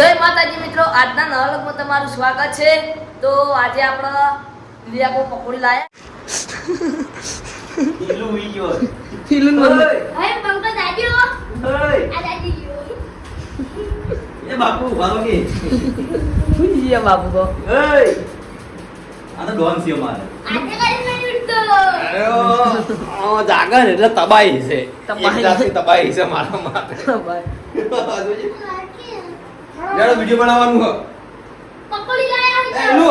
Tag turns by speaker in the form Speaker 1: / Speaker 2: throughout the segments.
Speaker 1: જય માતાજી મિત્રો આજના નવા તમારું સ્વાગત છે. તો આજે આપણે લીલાકો પકોડી લાયા.
Speaker 2: ઓય,
Speaker 3: હવે પંકજ આજો
Speaker 2: ઓય.
Speaker 3: આ દાદી ગયો
Speaker 2: એ બાપુ ઊભા રહો કે.
Speaker 1: ગયા બાપુ તો.
Speaker 2: ઓય. આ તો ડોન છે મારે
Speaker 3: આજે કરી મેં ઉડતો.
Speaker 2: અરે ઓ, આ જાગે એટલે તબાઈ છે. તબાઈ તબાઈ છે મારા માટે. જાણે વિડિયો બનાવવાનું હો.
Speaker 3: પકોડી લાયા
Speaker 2: એ ઈલુ,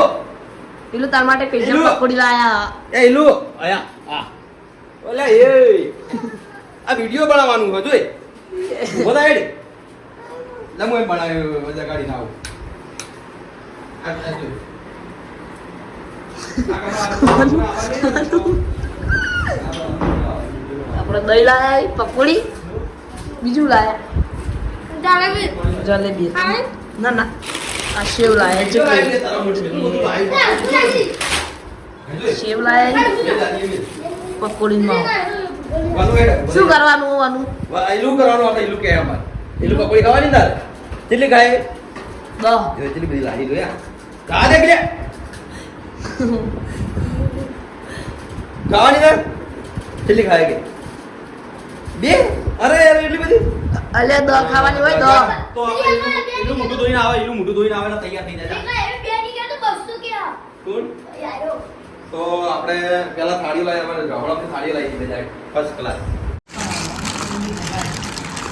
Speaker 1: ઇલુ તાર માટે પેજે પકોડી લાયા.
Speaker 2: એ ઇલુ આયા, આ. ઓલે એ. આ વીડિયો બનાવવાનું હોય જોઈ. બોલા એડ લમો એ હું મજા કાઢી બધા ગાડી ના આવું. આ- આ-
Speaker 1: આપણે દહીં લાયા પકોડી બીજું લાયા.
Speaker 3: જલેબી
Speaker 1: જલેબી? ના ના આ સેવ લાયા છે લાયા પકોડીમાં શું કરવાનું આનું
Speaker 2: એલું કરવાનું આપણે ઈલું કે અમારે ઈલું પકોડી ખાવાની તારે કેટલી ખાય
Speaker 1: દહ
Speaker 2: બધી લાડી જોયા કે ખાવાની તાર કેટલી ખાય કે બે અરે યાર એટલી બધી?
Speaker 1: અલ્યા દહ ખાવાની હોય દહ
Speaker 2: તો આપણે ઈલું મોટું ધોઈને આવે એનું મોટું ધોઈને આવે તૈયાર થઈ જાય.
Speaker 3: એ બે ની ગયા તો બસો કે
Speaker 2: કોણ?
Speaker 3: યારો
Speaker 2: તો આપણે પેલા થાળી લાવી અમારે ઢોકળાની થાળી લઈ દીધી જાય ફર્સ્ટ ક્લાસ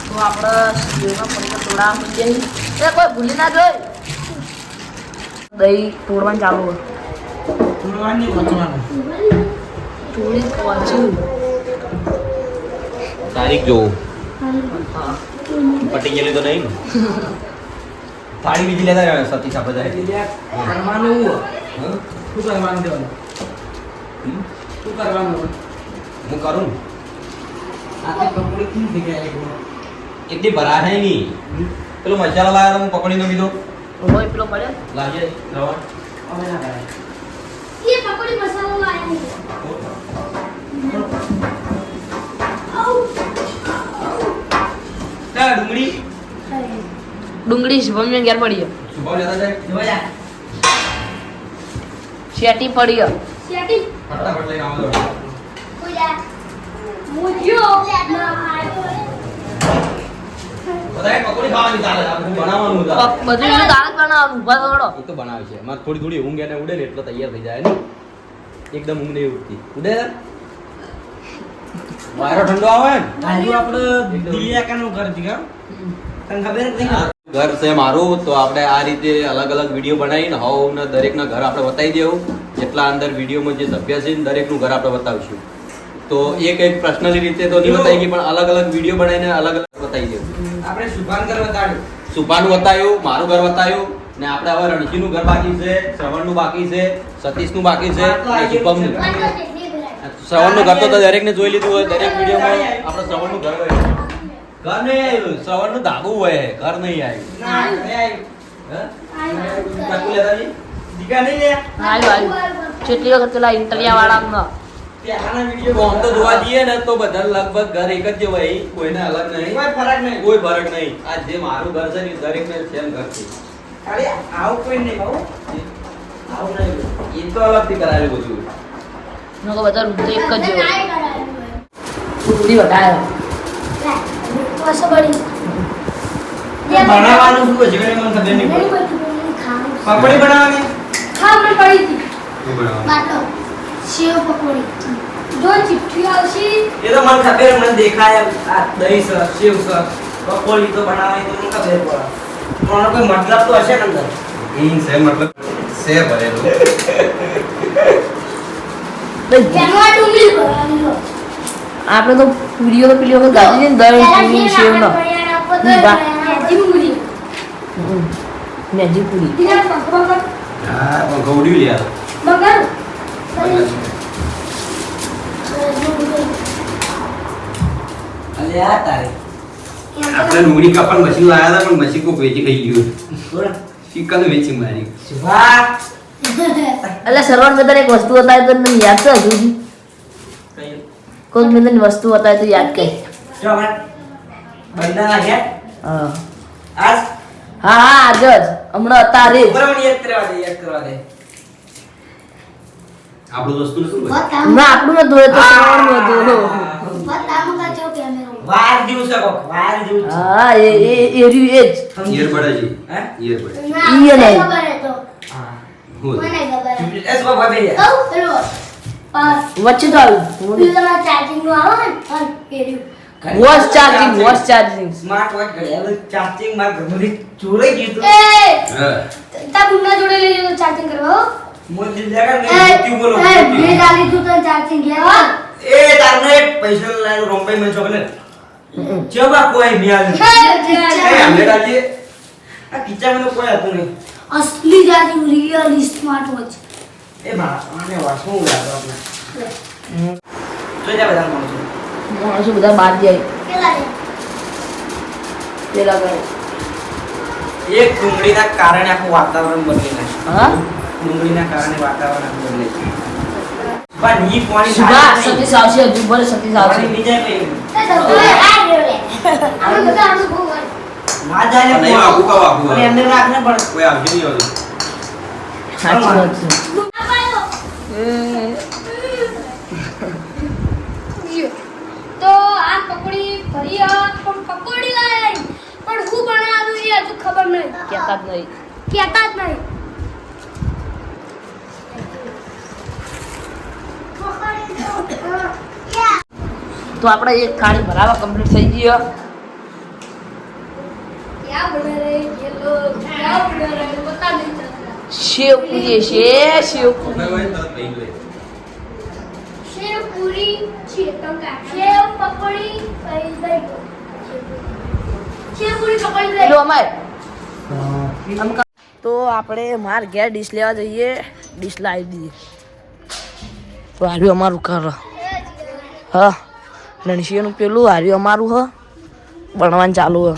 Speaker 1: તો આપણે સેવના પડીકા તોડા મૂકીએ એ કોઈ ભૂલી ના ગઈ દહીં તોડવાનું ચાલુ હોય. થોડી પહોંચ્યું
Speaker 2: તારીખ જોવું. પટી ગયેલી તો નહીં થાળી બીજી લેતા આવ્યા સતી સાપે જાય
Speaker 4: કરવાનું
Speaker 2: હં?
Speaker 4: શું કરવાનું
Speaker 2: હમ?
Speaker 4: શું કરવાનું
Speaker 2: હું કરું? એટલી ભરા હે નહીં પેલો મસાલા લાવ્યા હું પકડી નો બીજો
Speaker 1: હોય પેલો પડ્યો
Speaker 2: લાવજે રવણ.
Speaker 4: હવે ના કરાય
Speaker 3: એ પકોડી મસાલો
Speaker 2: ડુંગળી?
Speaker 1: ડુંગળી શુભમ ઘેર પડી શેટી પડી
Speaker 3: સેટિંગ
Speaker 2: ફટાફટ લઈને આવો
Speaker 3: કોયા મુજ્યો ના
Speaker 2: પકોડી ખાવાની ચાલે છે. આપણે બનાવવાનું
Speaker 1: બધું દાળ બનાવવાનું ઊભા થોડો
Speaker 2: એ તો બનાવે છે. અમારે થોડી થોડી ઊંઘ એને ઉડે ને એટલે તૈયાર થઈ જાય ને. એકદમ ઊંઘ નહીં ઉડતી. ઉડે? ને? વાયરો ઠંડો આવે? ને
Speaker 4: આજુ આપણે દિલિયાકાનું ઘર છે તને ખબર જ નહીં?
Speaker 2: ઘર છે મારું તો આપણે આ રીતે અલગ અલગ વીડિયો બનાવીને હવને દરેકના ઘર આપણે બતાવી દેવું. જેટલા અંદર વિડીયોમાં જે સભ્ય છે ને દરેકનું ઘર આપણે બતાવીશું. તો એક એક પર્સનલી રીતે તો નહીં બતાવી ગઈ પણ અલગ અલગ વીડિયો બનાવીને અલગ અલગ બતાવી દેવું.
Speaker 4: આપણે શુભાન ઘર બતાડ્યું.
Speaker 2: સુભાનું બતાવ્યું મારું ઘર બતાવ્યું ને આપણે હવે રણજીનું ઘર બાકી છે શ્રવણનું બાકી છે સતીશનું બાકી છે શુભમનું
Speaker 3: વાંધો નહીં, નહીં ભરાય.
Speaker 2: શ્રવણનું ઘર તો દરેકને જોઈ લીધું હોય દરેક વિડીયોમાં આપણે શ્રવણનું ઘર હોય. ઘર નહીં આવ્યું શ્રવણનું ધાબુ હોય. ઘર નહીં આવ્યું
Speaker 4: ના હવે આવ્યું
Speaker 2: હે?
Speaker 3: આયો.
Speaker 2: ચાકુ લેતા નહીં?
Speaker 4: દીકા નહીં લે?
Speaker 1: આવ્યું આવ્યું કેટલી વખત પેલા ઇન્ટરિયા વાળા
Speaker 2: તો
Speaker 4: વીડિયો
Speaker 2: આમ તો જોવા જઈએ ને તો બધા લગભગ ઘર એક જ જેવા હોય. કોઈને અલગ નહીં.
Speaker 4: કોઈ ફરક નહીં.
Speaker 2: કોઈ ફરક નહીં. આ જે મારું ઘર છે ને એ દરેકને સેમ ઘર છે.
Speaker 4: ખાલી આવું કોઈ નહીં આવું આવું નહીં.
Speaker 2: એ તો અલગથી કરાયેલું બધું.
Speaker 1: લોકો બધા રૂમ તો એક જ જેવો.
Speaker 3: પૂરી બળી.
Speaker 4: બનાવવાનું શું છે મને ખબર નહીં
Speaker 3: નહીં
Speaker 4: પડી. પકોડી બનાવવાની?
Speaker 3: હા, મને પડી હતી. બાટલો. સેવ પકોડી. જો ચીઠી આવશે.
Speaker 4: એ તો મને ખબર મને દેખાય આ દહીં છે સેવ છે. પકોડી તો બનાવવાની તો મને ખબર પડે. પણ કોઈ મતલબ તો હશે ને અંદર?
Speaker 2: મતલબ ભરેલું
Speaker 1: દહીં.
Speaker 3: એમાં ડુંગળી ભરવાની લો.
Speaker 1: આપણે તો પૂરીઓ તો પેલી વખત ને દહીં પૂરી
Speaker 3: જે
Speaker 1: નો. મેજી પૂરી.
Speaker 2: હા ગૌડી
Speaker 4: લે તારે.
Speaker 2: આપણે ડુંગળી કાપણ મશીન લાયા હતા પણ મશીન કોઈ વેચી ગઈ ગયું. ચિકન વેચી મારી.
Speaker 4: શિવા
Speaker 1: એટલે સરવણ મેદાન એક વસ્તુ બતાવી તો મને યાદ તો હજુ સુધી?
Speaker 4: કઈ?
Speaker 1: કોઈ મેં વસ્તુ બતાવી તો યાદ કર.
Speaker 4: જો બંધા નાખ્યા
Speaker 1: હા.
Speaker 4: આજ?
Speaker 1: હા હા આજ જ. હમણાં અત્યારે જ.
Speaker 4: બરાબર યાદ કરવા દે યાદ કરવા દે.
Speaker 2: આપણું વસ્તુને શું
Speaker 1: ના આપણું નતું એ તો શ્રવણનું હતું
Speaker 3: બતાવું કા જો કેમેરો.
Speaker 4: વાર જેવું છે વાર જેવું
Speaker 1: હા એ એ એ રહ્યું એ જ.
Speaker 4: સમજી.
Speaker 2: ઈયરબડ જ
Speaker 4: હે?
Speaker 2: ઈયરબડ.
Speaker 3: ના
Speaker 1: ઈ નહીં.
Speaker 3: ખબર હે તો.
Speaker 4: હા.
Speaker 3: પાસ
Speaker 1: વચ્ચે તો આવ્યું
Speaker 3: ચાર્જિંગનું આવે ને હા એ રહ્યું
Speaker 1: watch charging watch charging
Speaker 4: smart watch ઘડિયાળ ચાર્જિંગમાં ઘરમાંથી ચોરાઈ ગયું હતું
Speaker 3: એ
Speaker 2: હા.
Speaker 3: તા બુના જોડે લઈ જતો ચાર્જિંગ કરવા હો
Speaker 4: મોદી મેં જીત્યું બોલો
Speaker 3: મેં ચાલી તું તને ચાર્જિંગ ગયા
Speaker 4: એ તારને પૈસા લાઈન રોમ્બે મેં ચોકલેટ ચબા કોઈ
Speaker 3: હે
Speaker 4: આ કિચનમાં કોઈ હતું નહીં
Speaker 3: અસલી ચાર્જિંગ રિયલ સ્માર્ટ વોચ
Speaker 4: એ બા આને વાસું લાગે આપણે તો જા બધા માણસો
Speaker 1: બધા બહાર જાય પેલા કરે
Speaker 4: એક ડુંગળીના કારણે આખું વાતાવરણ બદલી નાખ્યું.
Speaker 1: હા?
Speaker 4: ડુંગળીના કારણે વાતાવરણ આખું બદલી નાખ્યું. પણ
Speaker 1: સુભા
Speaker 4: ના જાય
Speaker 1: સતીશ આવશે હજુ. ભલે સતીશ આવશે.
Speaker 4: બીજા કઈ
Speaker 3: આ લે. બધા
Speaker 4: ના જાય ને
Speaker 2: નહીં વાગું કાં વાગું
Speaker 4: એમને રાખને પણ.
Speaker 2: કોઈ આવશે નહીં આવતું.
Speaker 1: સાચી વાત છે.
Speaker 3: તો આ પકોડી ભરી પણ પકોડી લાય પણ હું બનાવું એ હજુ ખબર નહીં.
Speaker 1: કહેતા જ નહીં.
Speaker 3: કહેતા જ નહીં.
Speaker 1: તો આપણે એક ખાડી ભરાવા કમ્પ્લીટ થઈ ગયો. શેવપુરી છે શેવપુરી. તો આપણે માર ઘેર ડીશ લેવા જઈએ. ડીશ લાવી દઈએ. તો હાર્યું અમારું કર હા. નણસીઓનું પેલું હાર્યું અમારું હ. ભણવાનું ચાલુ હ.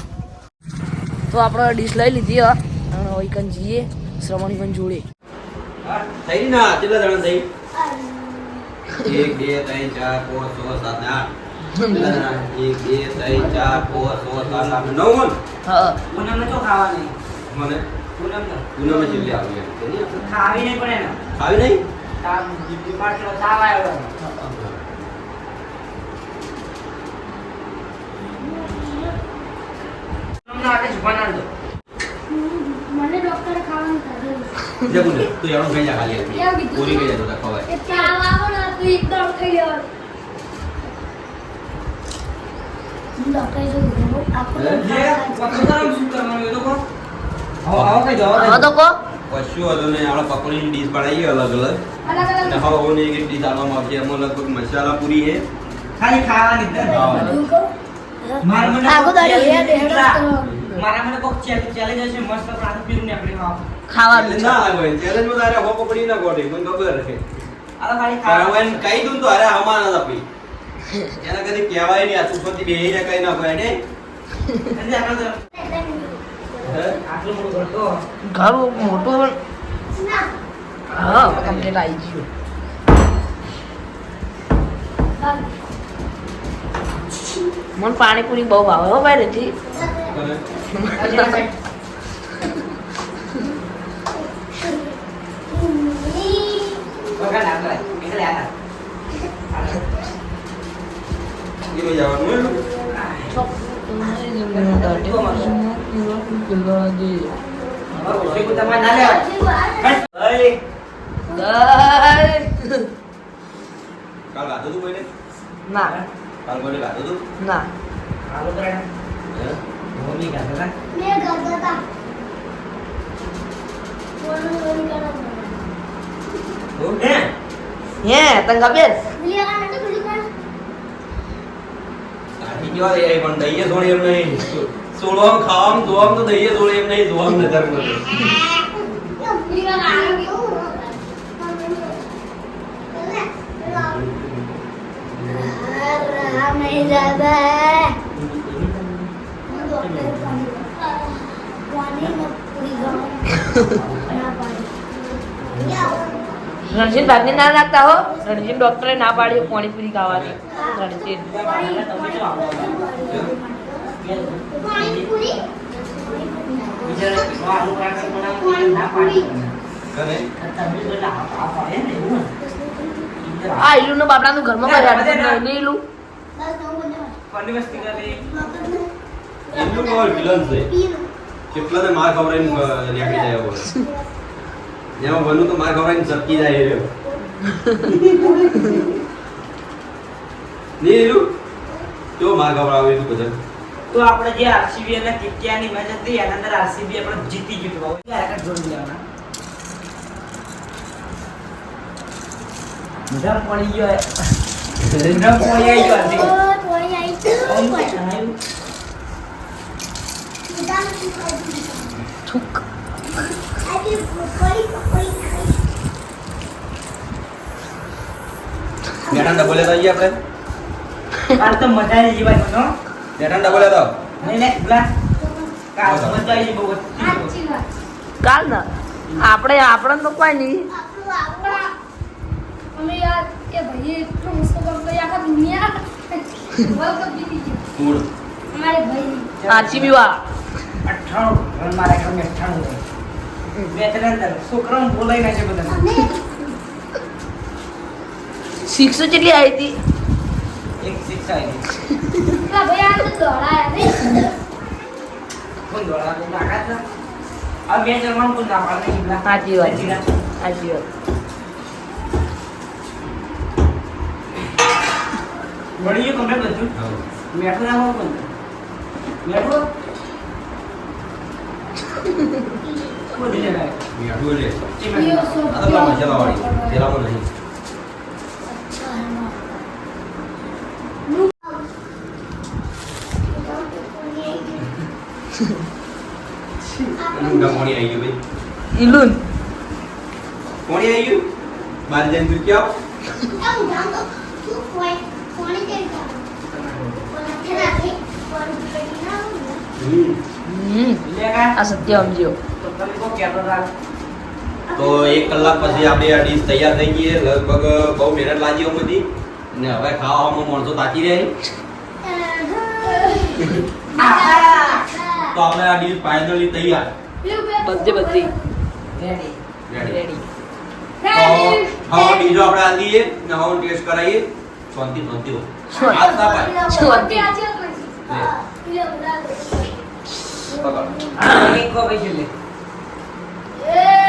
Speaker 1: તો આપણે ડીશ લઈ લીધી હ. અને ઓઈકન જઈએ. શ્રવણીકન જોડે.
Speaker 2: થઈ ના કેટલા જણા થઈ? એક બે ત્રણ ચાર પાંચ છ સાત આઠ. એક બે ત્રણ ચાર પાંચ છ સાત આઠ નવ મણ
Speaker 1: હા.
Speaker 4: પૂનમને તો ખાવા
Speaker 2: મને?
Speaker 4: પૂનમને.
Speaker 2: પૂનમે છેલ્લે આવી
Speaker 4: ખાવી નહીં પડે ને
Speaker 2: ખાવી નહીં?
Speaker 4: તાવ બીમાર થયો તાવ આવ્યો. તમને આટલે જુબાન આલજો.
Speaker 3: મને ડોક્ટરે ખાવાનું કીધું
Speaker 2: જે બોલે તું એવડો ખાઈ ખાલી હતી. પૂરી ગઈ જતો ખવાય
Speaker 3: એ તાવ આવો ને તો એકદમ થઈ
Speaker 2: મસાલા પૂરી
Speaker 4: ખાલી ખાવાની
Speaker 3: કહું
Speaker 4: મારા મને કોક ચેલેન્જ હશે મસ્ત પણ આનું પીરું ને આપણે
Speaker 1: ખાવાનું.
Speaker 2: ના આવે જો તારે હો પડી ના ગોઠે મને ખબર છે.
Speaker 4: આ તો ખાલી
Speaker 2: તારે
Speaker 4: ખાવા
Speaker 2: હવે કહી દઉં તો અરે આમાં ના આપી એના કદી કહેવાય નહીં આ સુખોથી બેહીને કઈ ના કહે ને?
Speaker 4: આટલું મોટું
Speaker 3: ના.
Speaker 1: હા કમ્પ્લીટ આવી ગયું. મને પાણીપુરી બહુ ભાવે હો ભાઈ રેતી
Speaker 2: કરે.
Speaker 4: વગર ના કરાય. એટલે આ
Speaker 2: એ લઈ જવાનું એમ?
Speaker 4: અમારું ઓછું તમારે ના લેવાય. અય,
Speaker 2: કાલ ગાતું તું કોઈને?
Speaker 1: ના
Speaker 2: કાલ કોઈને ગાતું તું?
Speaker 1: ના
Speaker 4: આલુ કરે ને.
Speaker 2: હે?
Speaker 4: મમ્મી ગાતા હતા.
Speaker 3: મેં ગાતા હતા બોલું બોલું ગાતા
Speaker 2: હું?
Speaker 4: હે?
Speaker 1: તને ખબર
Speaker 2: કેવા દે પણ દઈએ સોળે એમ નહીં સોળવામાં ખાવામાં ધોવામાં તો દઈએ સોળે એમ નહીં ધોવામાં નજર
Speaker 1: રણજીત ભાગને ના લાગતા હો? રણજીત ડોક્ટરે ના પાડ્યું પાણીપુરી ખાવાની રણજીત.
Speaker 4: ના ના આ ઈલુ ને બાપડા ને.
Speaker 1: ઈલું. ને ઘરમાં કોઈ
Speaker 2: વિલન છે. કેટલાને માર અ, નીકળી જાય એવો છે. બનવું તો માર ખબર ચપકી જાય એ રહ્યો. નહીં એલું? કેવો માર ખવડાવે એટલું બધા?
Speaker 4: તો આપણે જે આરસીબી અને કેકેઆરની મેચ હતી એના અંદર આરસીબી આપણે જીતી ગયું હતું. હવે જોડી લેવાના મજા પડી ગયો મજા પડી ગયો હતી. ઓમ
Speaker 2: બેટા ડબલે તો આવીએ આપણે?
Speaker 4: આ તો મજા આવી ગઈ ભાઈ નો
Speaker 2: બેટા ડબલે તો
Speaker 4: નહીં કાલ મજા આવી બહુ
Speaker 1: કાલ ના. આપણે આપણે તો કોઈ નહીં.
Speaker 3: અમે યાર કે ભાઈ એટલો મુસ્કો કામ કરી આખા દુનિયા વર્લ્ડ કપ જીતી ગયો. ભાઈ
Speaker 1: સાચી બી
Speaker 4: 98 રન મારા ઘર 98 છોકરાઓ બોલાઈ નાખે બધા
Speaker 1: સિક્સ કેટલી આવી હતી?
Speaker 4: એક આવી ના? પાડે? મળી ગયું તમને બધું. મેઠું નાખો કોણ મેઠું શું દીધે ભાઈ?
Speaker 2: મીઠું લે
Speaker 4: ચી મેઠું?
Speaker 2: આ તો પેલા મસાલા વાળી પેલામાં નહીં એનું નામ કોણી આવી ગયું ભાઈ
Speaker 1: ઈલુન
Speaker 2: કોણી આવી ગયું બાર જઈને તું ક્યાં હમ.
Speaker 1: હમ
Speaker 4: લે કા?
Speaker 1: આ સત્ય સમજ્યો
Speaker 4: તો તમે કહો કહેતો હતા.
Speaker 2: તો એક કલાક પછી આપણે આ ડીશ તૈયાર થઈ ગઈ લગભગ બહુ મહેનત લાગી એમ બધી ને હવે ખાવામાં માણસો તાકી રહે તો આપણે આ ડીશ ફાઇનલી તૈયાર.
Speaker 1: બધી બધી.
Speaker 2: રેડી
Speaker 1: રેડી
Speaker 2: તો હવે બીજો આપણે આ લઈએ ને હવે ટેસ્ટ કરાવીએ શાંતિ શાંતિ હો. હાથ ના પાય પકડ
Speaker 4: હા, એક કહો ભાઈ.
Speaker 2: લે લે. કને આ એક બાકી રહી હવે
Speaker 1: મો
Speaker 2: ઠીક લે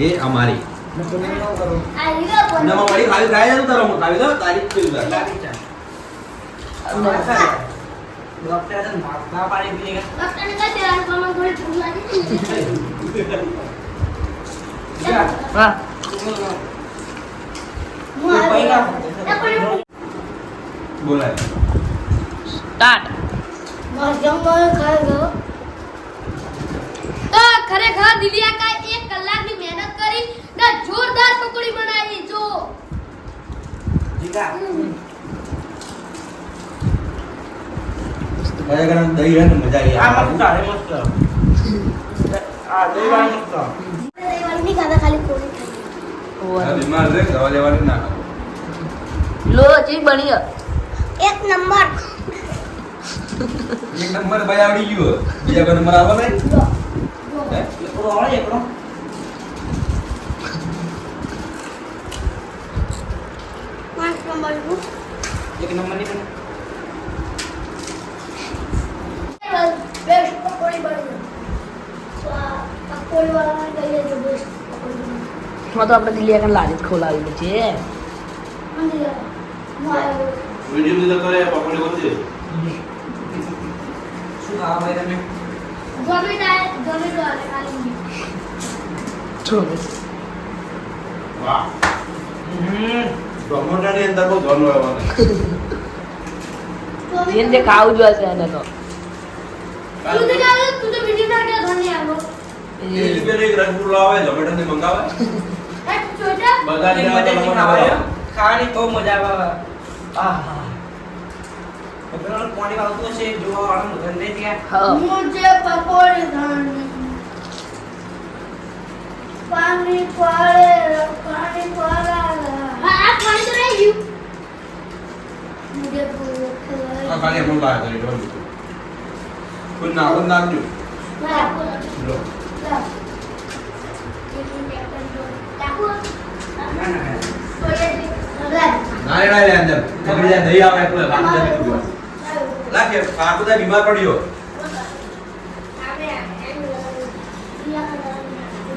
Speaker 2: એ અમારી.
Speaker 4: નકર નહીં એવું કરું.
Speaker 2: નમા મળી ખાલી
Speaker 4: ના ના
Speaker 3: તો ખરેખર એક કલાકની મહેનત કરી ને જોરદાર પકોડી બનાવી જો.
Speaker 4: જીગા.
Speaker 2: મજા કરે દહીં રહે ને મજા આવી
Speaker 4: આ મસ્ત આવે, મસ્ત. આ દહીં વાળી મસ્ત.
Speaker 3: ખાલી કોળી ખાઈ
Speaker 2: બીમાર છે દવા લેવાની ના
Speaker 1: લો ચી બની
Speaker 3: એક નંબર
Speaker 2: એક નંબર ભાઈ આવડી ગયો બીજા કોઈ નંબર આવે ને?
Speaker 4: એકડો?
Speaker 3: પાંચ નંબરનું
Speaker 4: એક બને.
Speaker 3: બેસ્ટ પકોડી બની તો આ પકોડી વાળાને કહીએ તો બેસ્ટ પકોડી બની
Speaker 1: એમાં તો આપણે દિલ્હી આગળ લારી જ ખોલાવેલી છે.
Speaker 3: હું
Speaker 2: લીધો કરે પકોડી કરજે
Speaker 4: શું ખાવા ભાઈ તમે?
Speaker 3: ગમે ત્યારે ગમે ખાલી
Speaker 1: જો
Speaker 2: વાહ ટોમેટાની અંદર બહુ ધન હોય
Speaker 1: જેને ખાવું જોઈએ એને તો.
Speaker 3: તું તો તું તો બીજી ના કે ધન્ય આવો
Speaker 4: ખાવાની બહુ મજા આવે આહા. પેલો પાણી આવતું હશે જો આનો ધંધે ત્યાં.
Speaker 3: મુજે પકોડી ધાણી પાણી પાડે પાણી પાડા આ પાણી તો રહી ગયું. મુજે પકોડી
Speaker 2: આ કાલે હું બહાર કરી દઉં કુના કુના જો બરાબર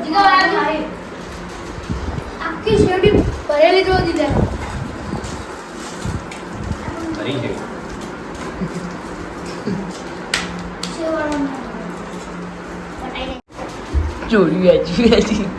Speaker 2: બીમાર પડ્યો
Speaker 3: આખી શેરડી ભરેલી જોઈ દીધા.
Speaker 2: ધરી છે
Speaker 1: ચોરી વેચી વેચી